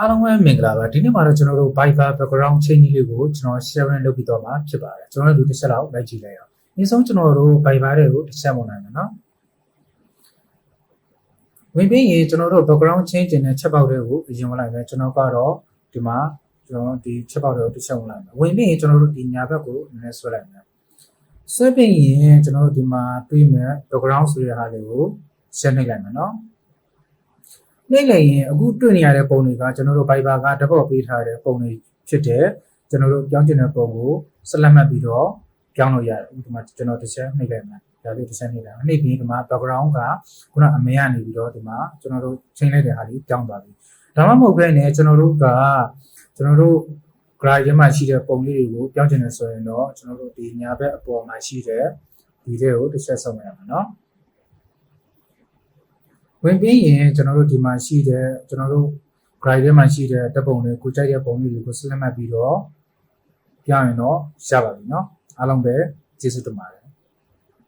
အားလုံးပဲမင်္ဂလာပါဒီနေ့မှာတော့ကျွန်တော်တို့ Viber background change လေးကိုကျွန်တော် sharing လုပ်ပြီးတော့မှာဖြစ်ပါတယ်ကျွန်တော်တို့ဒီတစ်ချက်လောက်လိုက်ကြည့်လိုက်အောင်အရင်ဆုံးကျွန်တော်တို့ Viber တွေကိုတစ်ချက်ဝင်နိုင်မယ်နော်ဝင်ပြီးရင်ကျွန်တော်တို့ background change တဲ့ချက်ပေါက်တွေကိုအရင်ဝင်လိုက်မယ်ကျွန်တော်ကတော့ဒီမှာကျွန်တော်ဒီချက်ပေါက်တွေကိုတစ်ချက်ဝင်လိုက်မယ်ဝင်ပြီးရင်ကျွန်တော်တို့ဒီညာဘက်ကိုနည်းနည်းဆွဲလိုက်မယ်ဆွဲပြီးရင်ကျွန်တော်တို့ဒီမှာတွေးမယ် background ဆိုတဲ့ဟာတွေကို share နှိပ်လိုက်မယ်နော် နှိမ့်လိုက်ရင်အခုတွေ့နေရတဲ့ပုံတွေကကျွန်တော်တို့ Viber ကတပုတ်ပေးထားတဲ့ပုံတွေဖြစ်တယ်ကျွန်တော်တို့ပြောင်းကျင်တဲ့ပုံကိုဆက်လက်မှတ်ပြီးတော့ပြောင်းလို့ရတယ်ဥပမာကျွန်တော်တစ်ချက်နှိမ့်လိုက်မယ်ဒါလေးတစ်ချက်နှိမ့်လိုက်နှိမ့်ပြီးဒီမှာ background ကခုနအမေကနေပြီးတော့ဒီမှာကျွန်တော်တို့ချိန်လိုက်တဲ့ဟာလေးပြောင်းသွားပြီဒါမှမဟုတ်ဘဲနဲ့ကျွန်တော်တို့ကကျွန်တော်တို့ graph ထဲမှာရှိတဲ့ပုံလေးတွေကိုပြောင်းကျင်နေဆိုရင်တော့ကျွန်တော်တို့ဒီညာဘက်အပေါ်မှာရှိတဲ့ဒီတွေကိုတစ်ချက်ဆုံးရမှာเนาะ ဝင်ပြီးရင်ကျွန်တော်တို့ဒီမှာရှိတဲ့ကျွန်တော်တို့ grade ထဲမှာရှိတဲ့တပ်ပုံတွေကိုကြိုက်တဲ့ပုံလေးတွေကိုဆက်လက်မှတ်ပြီးတော့ပြရင်တော့ရပါပြီเนาะအားလုံးပဲကျေးဇူးတင်ပါတယ်